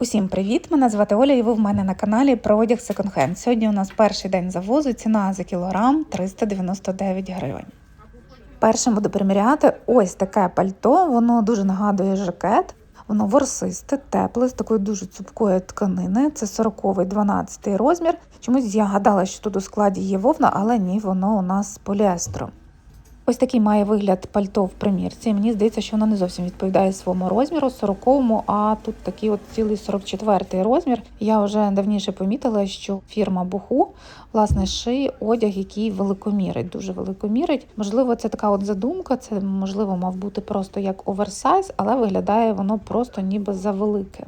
Усім привіт! Мене звати Оля, і ви в мене на каналі про одяг секонд-хенд. Сьогодні у нас перший день завозу. Ціна за кілограм 399 гривень. Першим буду приміряти ось таке пальто. Воно дуже нагадує жакет. Воно ворсисте, тепле, з такої дуже цупкої тканини. Це 40 12 розмір. Чомусь я гадала, що тут у складі є вовна, але ні, воно у нас з поліестеру. Ось такий має вигляд пальто в примірці. Мені здається, що воно не зовсім відповідає своєму розміру, 40-му, а тут такий от цілий 44-й розмір. Я вже давніше помітила, що фірма Буху власне шиє одяг, який великомірить, дуже великомірить. Можливо, це така от задумка. Це можливо мав бути просто як оверсайз, але виглядає воно просто ніби завелике.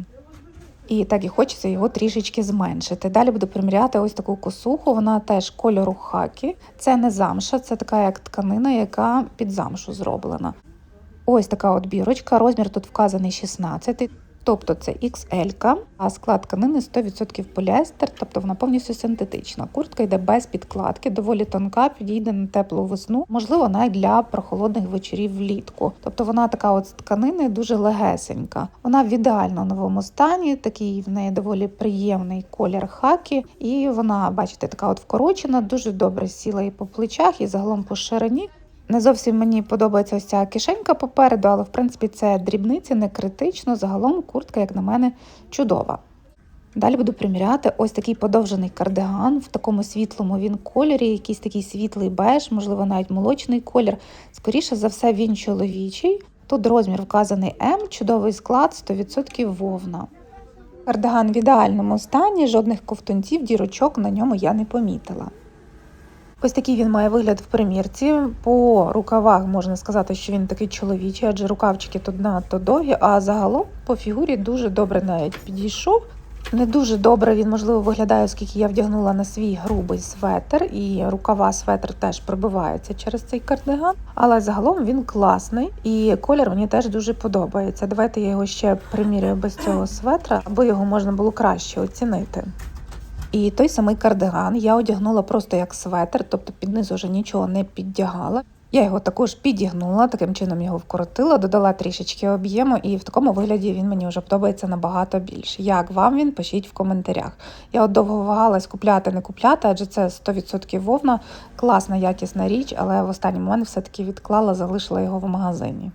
І так і хочеться його трішечки зменшити. Далі буду приміряти ось таку косуху. Вона теж кольору хакі. Це не замша, це така як тканина, яка під замшу зроблена. Ось така от бірочка. Розмір тут вказаний 16. Тобто це XL, а склад тканини 100% поліестер, тобто вона повністю синтетична. Куртка йде без підкладки, доволі тонка, підійде на теплу весну, можливо, навіть для прохолодних вечорів влітку. Тобто вона така от з тканини дуже легесенька. Вона в ідеально новому стані, такий в неї доволі приємний колір хакі, і вона, бачите, така от вкорочена, дуже добре сіла і по плечах, і загалом по ширині. Не зовсім мені подобається ось ця кишенька попереду, але в принципі це дрібниці, не критично. Загалом куртка, як на мене, чудова. Далі буду приміряти ось такий подовжений кардиган в такому світлому він кольорі, якийсь такий світлий беж, можливо, навіть молочний колір. Скоріше за все, він чоловічий. Тут розмір вказаний М, чудовий склад, 100% вовна. Кардиган в ідеальному стані, жодних ковтунців, дірочок на ньому я не помітила. Ось такий він має вигляд в примірці. По рукавах можна сказати, що він такий чоловічий, адже рукавчики тут надто довгі, а загалом по фігурі дуже добре навіть підійшов. Не дуже добре він, можливо, виглядає, оскільки я вдягнула на свій грубий светр, і рукава светр теж пробиваються через цей кардиган. Але загалом він класний і колір мені теж дуже подобається. Давайте я його ще приміряю без цього светра, аби його можна було краще оцінити. І той самий кардиган я одягнула просто як светр, тобто під низ вже нічого не піддягала. Я його також підігнула, таким чином його вкоротила, додала трішечки об'єму, і в такому вигляді він мені вже подобається набагато більше. Як вам він, пишіть в коментарях. Я от довго вагалась купляти, не купляти, адже це 100% вовна, класна, якісна річ, але в останній момент все-таки відклала, залишила його в магазині.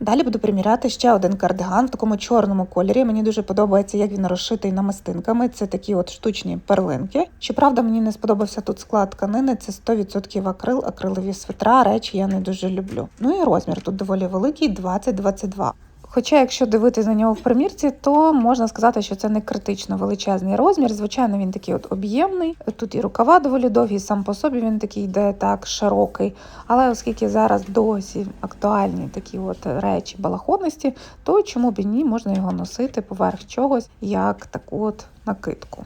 Далі буду приміряти ще один кардиган в такому чорному кольорі. Мені дуже подобається, як він розшитий намистинками. Це такі от штучні перлинки. Щоправда, мені не сподобався тут склад тканини. Це 100% акрил, акрилові свитра, речі я не дуже люблю. Ну і розмір тут доволі великий 20-22. Хоча, якщо дивитися на нього в примірці, то можна сказати, що це не критично величезний розмір. Звичайно, він такий от об'ємний. Тут і рукава доволі довгі, сам по собі він такий йде так широкий. Але оскільки зараз досі актуальні такі от речі балахонності, то чому б і ні можна його носити поверх чогось, як таку от накидку.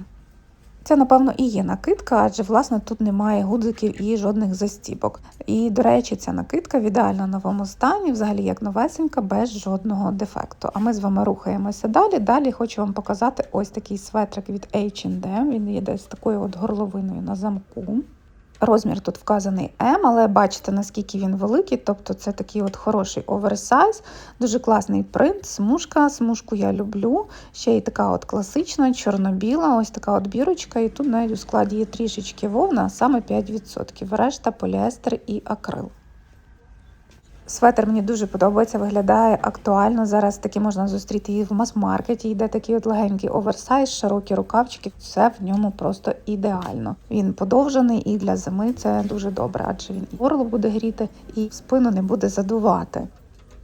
Це, напевно, і є накидка, адже власне тут немає гудзиків і жодних застібок. І, до речі, ця накидка в ідеально новому стані, взагалі як новесенька, без жодного дефекту. А ми з вами рухаємося далі. Далі хочу вам показати ось такий светрик від H&M. Він є десь такою от горловиною на замку. Розмір тут вказаний М, але бачите, наскільки він великий, тобто це такий от хороший оверсайз, дуже класний принт, смужка. Смужку я люблю. Ще й така от класична, чорно-біла, ось така от бірочка. І тут навіть у складі є трішечки вовна, а саме 5%. Решта поліестер і акрил. Светр мені дуже подобається, виглядає актуально. Зараз таки можна зустріти і в мас-маркеті. Йде такий от легенький оверсайз, широкі рукавчики. Все в ньому просто ідеально. Він подовжений і для зими це дуже добре, адже він і горло буде гріти, і спину не буде задувати.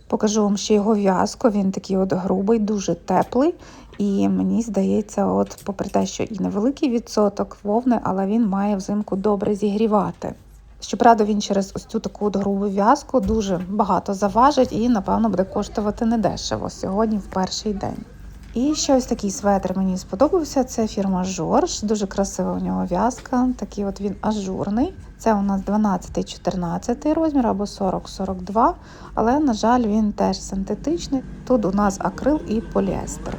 Покажу вам ще його в'язку. Він такий от грубий, дуже теплий. І мені здається, от, попри те, що і невеликий відсоток вовни, але він має взимку добре зігрівати. Щоправда, він через ось цю таку грубу в'язку дуже багато заважить і, напевно, буде коштувати недешево сьогодні в перший день. І ще ось такий светр мені сподобався. Це фірма Жорж. Дуже красива у нього в'язка. Такий от він ажурний. Це у нас 12-14 розмір або 40-42, але, на жаль, він теж синтетичний. Тут у нас акрил і поліестер.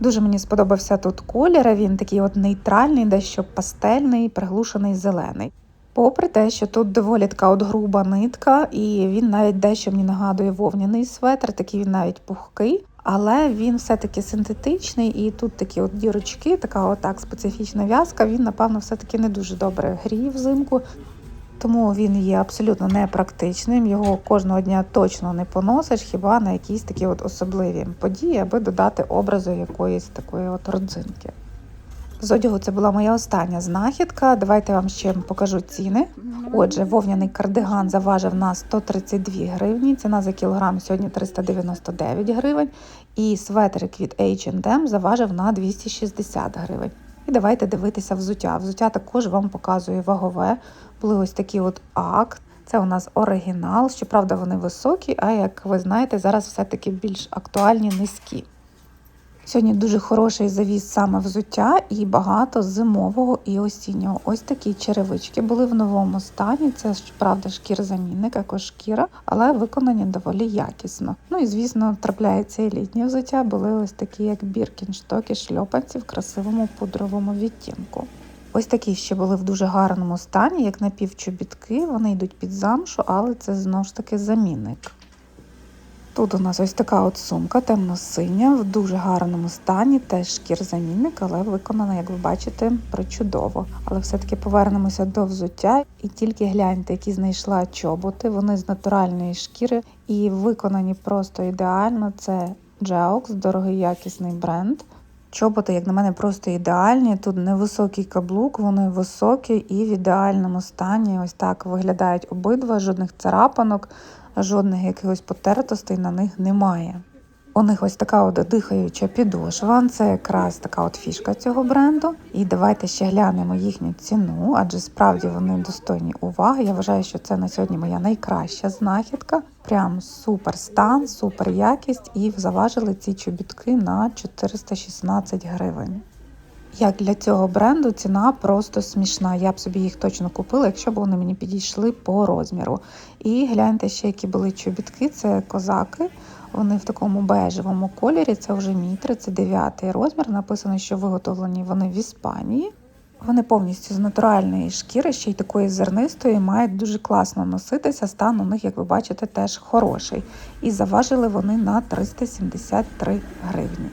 Дуже мені сподобався тут колір. Він такий от нейтральний, дещо пастельний, приглушений зелений. Попри те, що тут доволі така от груба нитка, і він навіть дещо мені нагадує вовняний светр, такий він навіть пухкий. але він все-таки синтетичний, і тут такі от дірочки, така отак специфічна в'язка. Він, напевно, все-таки не дуже добре гріє взимку. Тому він є абсолютно непрактичним. Його кожного дня точно не поносиш, хіба на якісь такі от особливі події, аби додати образу якоїсь такої от родзинки. З одягу це була моя остання знахідка. Давайте вам ще покажу ціни. Отже, вовняний кардиган заважив на 132 гривні. Ціна за кілограм сьогодні 399 гривень. І светрик від H&M заважив на 260 гривень. І давайте дивитися взуття. Взуття також вам показує вагове. Були ось такі от акт. Це у нас оригінал. Щоправда, вони високі, а як ви знаєте, зараз все-таки більш актуальні низькі. Сьогодні дуже хороший завіз саме взуття і багато зимового і осіннього. Ось такі черевички були в новому стані. Це щоправда шкір-замінник, також шкіра, але виконані доволі якісно. Ну і звісно, трапляється і літнє взуття. Були ось такі, як біркінштоки, шльопанці в красивому пудровому відтінку. Ось такі ще були в дуже гарному стані, як напівчобітки. Вони йдуть під замшу, але це знову ж таки замінник. Тут у нас ось така от сумка темно-синя, в дуже гарному стані, теж шкір-замінник, але виконана, як ви бачите, причудово. Але все-таки повернемося до взуття. І тільки гляньте, які знайшла чоботи. Вони з натуральної шкіри і виконані просто ідеально. Це Geox, дорогий якісний бренд. Чоботи, як на мене, просто ідеальні. Тут невисокий каблук, вони високі і в ідеальному стані. Ось так виглядають обидва, жодних царапанок, жодних якихось потертостей на них немає. У них ось така от дихаюча підошва. Це якраз така от фішка цього бренду. І давайте ще глянемо їхню ціну, адже справді вони достойні уваги. Я вважаю, що це на сьогодні моя найкраща знахідка. Прям супер стан, супер якість, і заважили ці чобітки на 416 гривень. Як для цього бренду ціна просто смішна. Я б собі їх точно купила, якщо б вони мені підійшли по розміру. І гляньте ще, які були чобітки, це козаки. Вони в такому бежевому кольорі. Це вже мій 39 розмір. Написано, що виготовлені вони в Іспанії. Вони повністю з натуральної шкіри, ще й такої зернистої, мають дуже класно носитися. Стан у них, як ви бачите, теж хороший. І заважили вони на 373 гривні.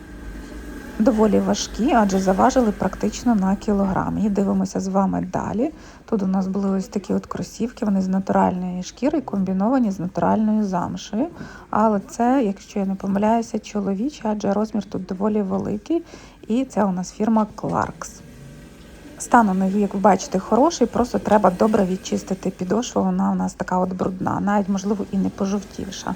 Доволі важкі, адже заважили практично на кілограм. І дивимося з вами далі. Тут у нас були ось такі от кросівки, вони з натуральної шкіри комбіновані з натуральною замшею. Але це, якщо я не помиляюся, чоловічі, адже розмір тут доволі великий. І це у нас фірма Clarks. Стан у них, як ви бачите, хороший, просто треба добре відчистити підошву. Вона у нас така от брудна, навіть, можливо, і не пожовтівша.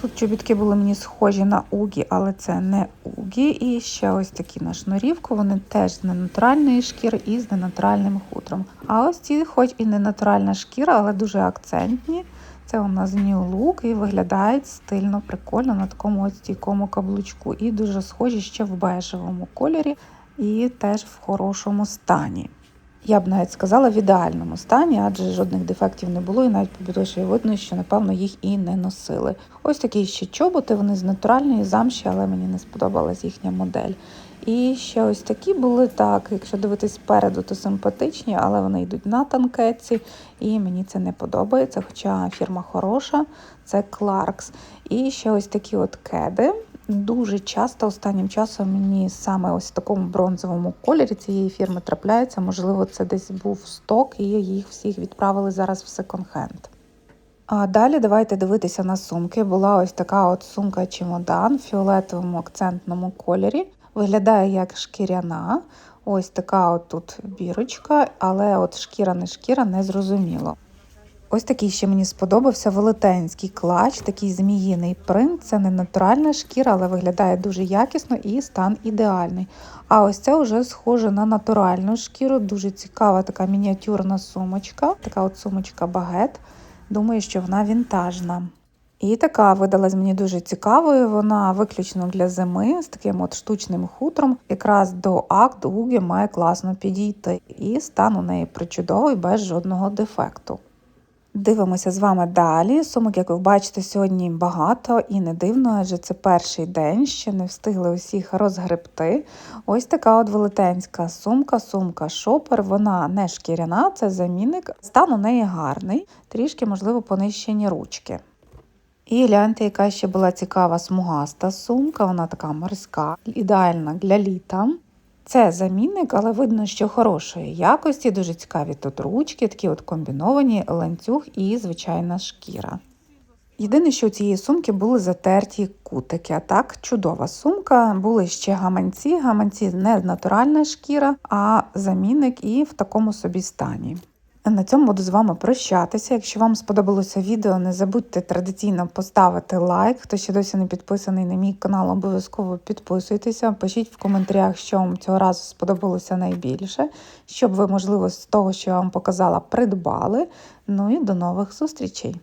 Тут чобітки були мені схожі на угі, але це не угі. І ще ось такі на шнурівку. Вони теж з ненатуральної шкіри і з ненатуральним хутром. А ось ці, хоч і не натуральна шкіра, але дуже акцентні. Це у нас New Look і виглядають стильно, прикольно на такому от стійкому каблучку. І дуже схожі ще в бежевому кольорі, і теж в хорошому стані. Я б навіть сказала в ідеальному стані, адже жодних дефектів не було, і навіть по підошві видно, що напевно їх і не носили. Ось такі ще чоботи, вони з натуральної замші, але мені не сподобалась їхня модель. І ще ось такі були так, якщо дивитись спереду, то симпатичні, але вони йдуть на танкетці, і мені це не подобається. Хоча фірма хороша, це Clarks. І ще ось такі от кеди. Дуже часто останнім часом мені саме ось в такому бронзовому кольорі цієї фірми трапляється. Можливо, це десь був сток, і їх всіх відправили зараз в секонд-хенд. А далі давайте дивитися на сумки. Була ось така от сумка чемодан в фіолетовому акцентному кольорі. Виглядає як шкіряна. Ось така от тут бірочка, але от шкіра не шкіра не зрозуміло. Ось такий ще мені сподобався велетенський клач, такий зміїний принт. Це не натуральна шкіра, але виглядає дуже якісно і стан ідеальний. А ось це вже схоже на натуральну шкіру, дуже цікава така мініатюрна сумочка, така от сумочка багет. Думаю, що вона вінтажна. І така видалась мені дуже цікавою. Вона виключно для зими з таким от штучним хутром. Якраз до акт Гугі має класно підійти. І стан у неї причудовий без жодного дефекту. Дивимося з вами далі. Сумок, як ви бачите, сьогодні багато і не дивно, адже це перший день, ще не встигли усіх розгребти. Ось така от велетенська сумка, сумка шопер. Вона не шкіряна, це замінник. Стан у неї гарний, трішки, можливо, понищені ручки. І гляньте, яка ще була цікава смугаста сумка, вона така морська, ідеальна для літа. Це замінник, але видно, що хорошої якості, дуже цікаві тут ручки, такі от комбіновані ланцюг і звичайна шкіра. Єдине, що у цієї сумки були затерті кутики. А так, чудова сумка. Були ще гаманці. Гаманці не натуральна шкіра, а замінник і в такому собі стані. На цьому буду з вами прощатися. Якщо вам сподобалося відео, не забудьте традиційно поставити лайк. Хто ще досі не підписаний на мій канал, обов'язково підписуйтеся. Пишіть в коментарях, що вам цього разу сподобалося найбільше, щоб ви, можливо, з того, що я вам показала, придбали. Ну і до нових зустрічей!